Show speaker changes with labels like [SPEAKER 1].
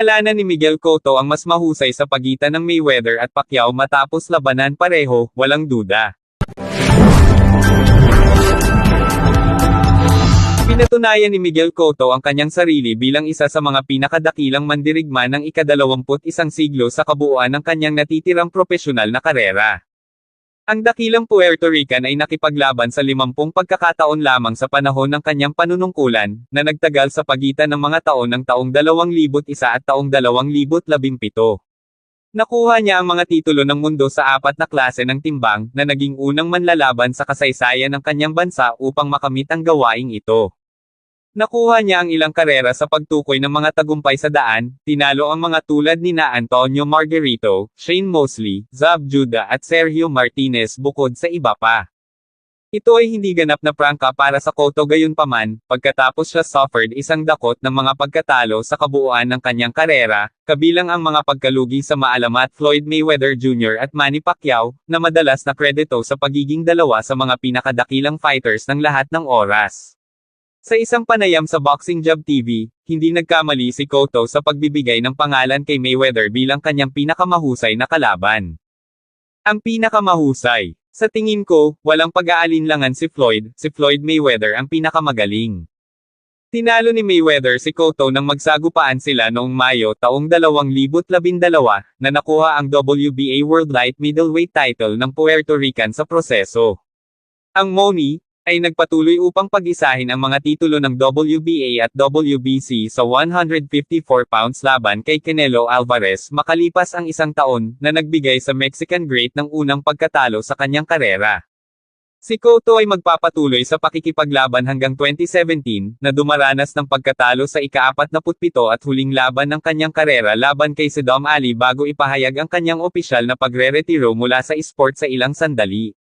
[SPEAKER 1] Alanan ni Miguel Cotto ang mas mahusay sa pagitan ng Mayweather at Pacquiao matapos labanan pareho, walang duda. Pinatunayan ni Miguel Cotto ang kanyang sarili bilang isa sa mga pinakadakilang mandirigma ng ikadalawamput isang siglo sa kabuuan ng kanyang natitirang propesyonal na karera. Ang dakilang Puerto Rican ay nakipaglaban sa limampung pagkakataon lamang sa panahon ng kanyang panunungkulan, na nagtagal sa pagitan ng mga taon ng taong 2001 at taong 2017. Nakuha niya ang mga titulo ng mundo sa apat na klase ng timbang, na naging unang manlalaban sa kasaysayan ng kanyang bansa upang makamit ang gawaing ito. Nakuha niya ang ilang karera sa pagtukoy ng mga tagumpay sa daan, tinalo ang mga tulad ni na Antonio Margarito, Shane Mosley, Zab Judah at Sergio Martinez bukod sa iba pa. Ito ay hindi ganap na prangka para sa Cotto gayunpaman, pagkatapos siya suffered isang dakot ng mga pagkatalo sa kabuuan ng kanyang karera, kabilang ang mga pagkalugi sa maalamat Floyd Mayweather Jr. at Manny Pacquiao, na madalas na kredito sa pagiging dalawa sa mga pinakadakilang fighters ng lahat ng oras. Sa isang panayam sa Boxing Job TV, hindi nagkamali si Cotto sa pagbibigay ng pangalan kay Mayweather bilang kanyang pinakamahusay na kalaban. Ang pinakamahusay. Sa tingin ko, walang pag-aalinlangan si Floyd, si Floyd Mayweather ang pinakamagaling. Tinalo ni Mayweather si Cotto nang magsagupaan sila noong Mayo taong 2012 na nakuha ang WBA World Light Middleweight title ng Puerto Rican sa proseso. Ang Moni, ay nagpatuloy upang pag-isahin ang mga titulo ng WBA at WBC sa 154 pounds laban kay Canelo Alvarez makalipas ang isang taon na nagbigay sa Mexican Great ng unang pagkatalo sa kanyang karera. Si Cotto ay magpapatuloy sa pakikipaglaban hanggang 2017, na dumaranas ng pagkatalo sa ika-47 at huling laban ng kanyang karera laban kay Saddam Ali bago ipahayag ang kanyang opisyal na pagre-retiro mula sa esport sa ilang sandali.